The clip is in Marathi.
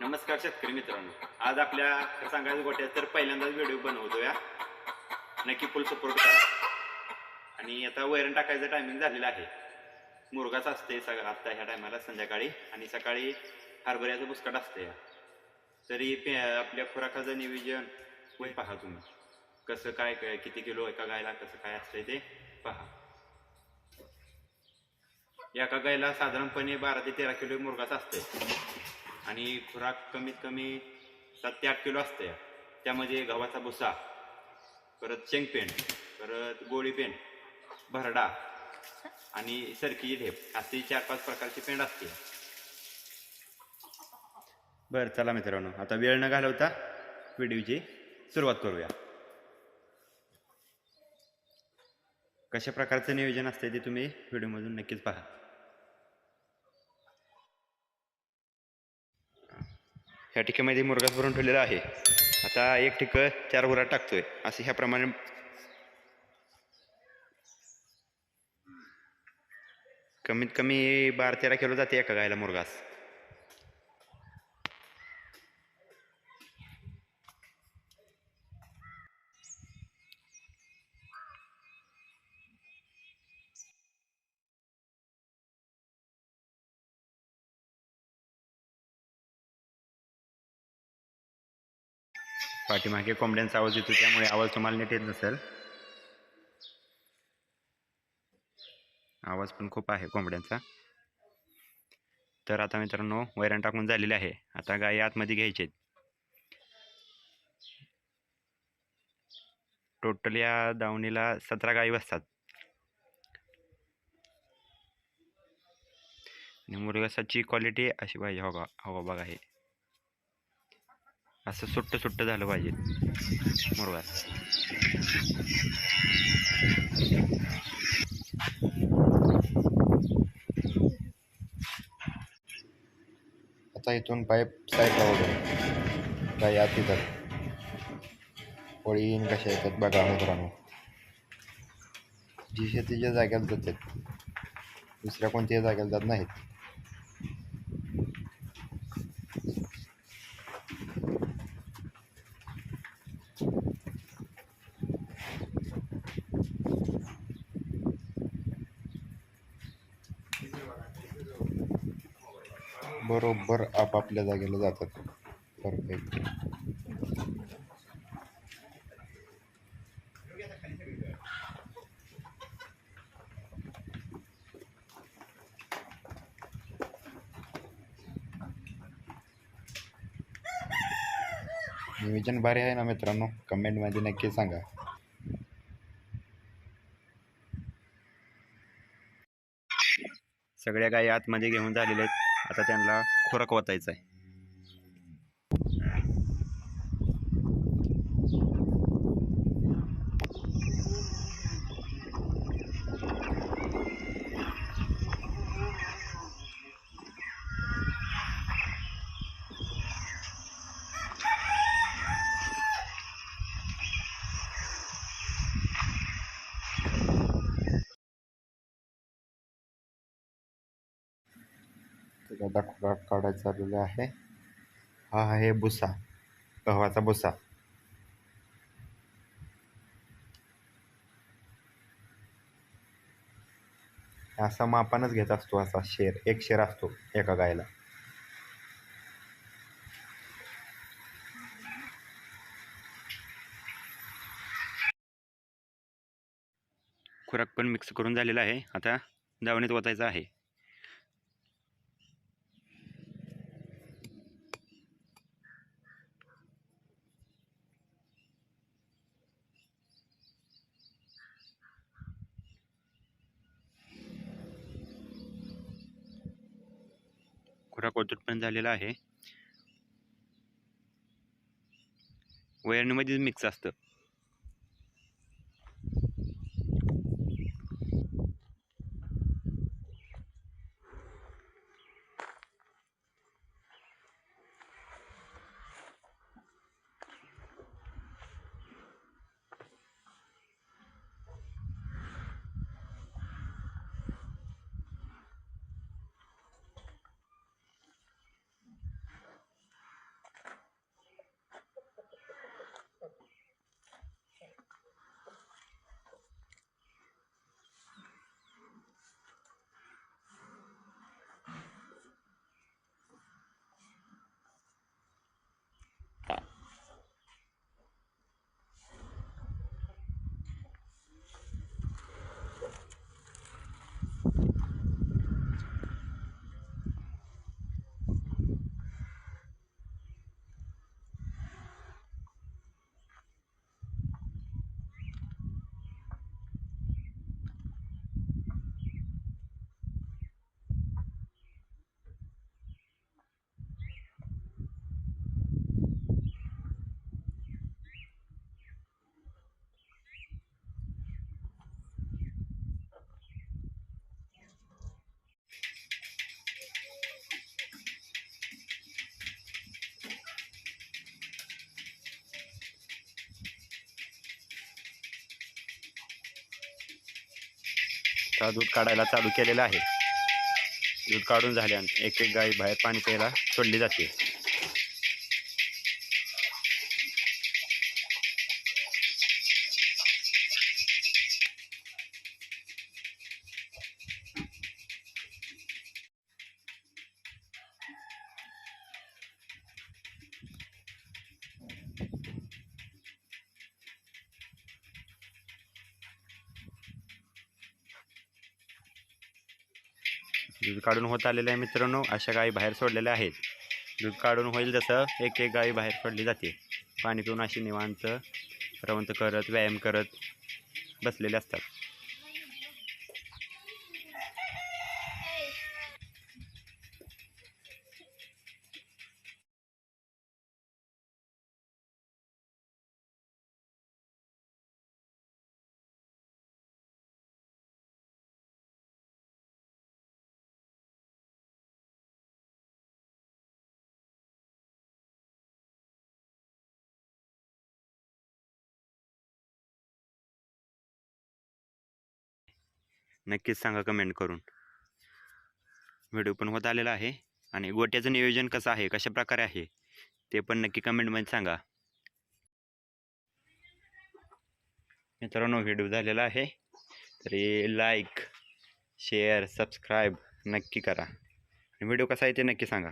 नमस्कार शेतकरी मित्रांनो. आज आपल्या सांगायचं गोट्यात तर पहिल्यांदाच व्हिडिओ बनवतो या नक्की फुल सपोर्ट करा. आणि आता वैरण टाकायचं टायमिंग झालेलं आहे. मुरगाच असते सगळं. आत्ता ह्या टायमाला संध्याकाळी आणि सकाळी हरभऱ्याचं बुसकाट असते या तरी पे आपल्या खुराकाचं नियोजन वय पहा तुम्ही. कसं काय काय किती किलो एका गायला कसं काय असतंय ते पहा. एका गायला साधारणपणे बारा ते तेरा किलो मुरगाच असते आणि खुराक कमीत कमी सात ते आठ किलो असते. त्यामध्ये गव्हाचा भुसा परत शेंगपेंड परत गोळी पेंड भरडा आणि सरकीची ढेप. असे चार पाच प्रकारची पेंड असते. बरं चला मित्रांनो आता वेळ न घालवता व्हिडिओची सुरुवात करूया. कशा प्रकारचं नियोजन असते ते तुम्ही व्हिडिओमधून नक्कीच पहा. ह्या ठिकाणी मुरगास भरून ठेवलेला आहे. आता एक ठिकं चार उरात टाकतोय. असे ह्याप्रमाणे कमीत कमी बारा तेरा किलो जाते एका गायला मुरगास. पाठीमागे कोंबड्यांचा आवाज येतो त्यामुळे आवाज तुम्हाला नीट येत नसेल. आवाज पण खूप आहे कोंबड्यांचा. तर आता मित्रांनो वैरण टाकून झालेले आहे. आता गायी आतमध्ये घ्यायचे टोटल या दावणीला सतरा गायी बसतात. आणि मुरगासाची क्वालिटी अशी पाहिजे. हो का हो बघा हे असं सुट्ट सुट्ट झालं पाहिजे. मुरगा आता इथून पाईप साईडला ओढून गाई आत येतात वळीन कशा येतात बघा मित्रांनो. जी शेतीच्या जाग्याला जातात दुसऱ्या कोणत्याही जाग्याला जात नाहीत. बरोबर आपापल्या जागेला जातात. परफेक्ट. नियोजन भारी आहे ना मित्रांनो? कमेंटमध्ये नक्की सांगा. सगळ्या गायी आतमध्ये घेऊन झालेल्या आहेत. आता त्यांना खुराक वाचायचा आहे. तर खुराक काढायचा चाललेला आहे. हा आहे भुसा गव्हाचा भुसा. असा मापानच घेत असतो असा शेर एक शेर असतो एका गायला. खुराक पण मिक्स करून झालेला आहे. आता दावणीत ओतायचा आहे. खुराक पण झालेला आहे. वैरणीमध्येच मिक्स असतं. आता दूध काढायला चालू केलेलं आहे. दूध काढून झाल्यानंतर एक एक गाई बाहेर पाणी प्यायला सोडली जाते. दूध काढून होत आलेलं आहे मित्रांनो. अशा गायी बाहेर सोडलेल्या आहेत. दूध काढून होईल जसं एक एक गायी बाहेर सोडली जाते. पाणी पिऊन अशी निवांत रवंत करत व्यायाम करत बसलेले असतात. नक्कीच सांगा कमेंट करून. व्हिडिओ पण होत आलेला आहे. आणि गोट्याचं नियोजन कसं आहे? कशा प्रकारे आहे? ते पण नक्की कमेंटमध्ये सांगा. मित्रांनो व्हिडिओ झालेला आहे. तरी लाईक शेअर सबस्क्राईब नक्की करा. व्हिडिओ कसा आहे ते नक्की सांगा.